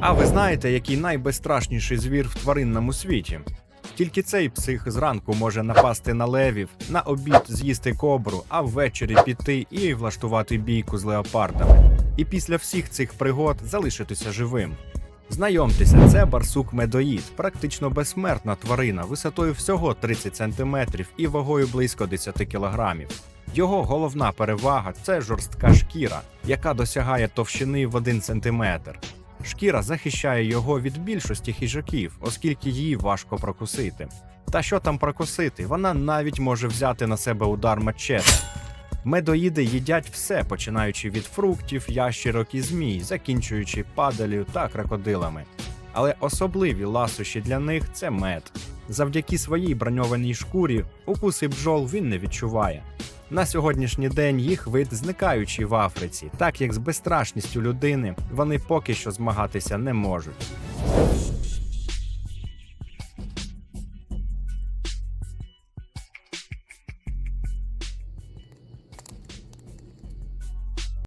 А ви знаєте, який найбезстрашніший звір в тваринному світі? Тільки цей псих зранку може напасти на левів, на обід з'їсти кобру, а ввечері піти і влаштувати бійку з леопардами. І після всіх цих пригод залишитися живим. Знайомтеся, це барсук медоїд, практично безсмертна тварина висотою всього 30 см і вагою близько 10 кг. Його головна перевага це жорстка шкіра, яка досягає товщини в 1 см. Шкіра захищає його від більшості хижаків, оскільки її важко прокусити. Та що там прокусити? Вона навіть може взяти на себе удар мачете. Медоїди їдять все, починаючи від фруктів, ящерок і змій, закінчуючи падалю та крокодилами. Але особливі ласощі для них це мед. Завдяки своїй броньованій шкурі укуси бджол він не відчуває. На сьогоднішній день їх вид зникаючий в Африці, так як з безстрашністю людини вони поки що змагатися не можуть.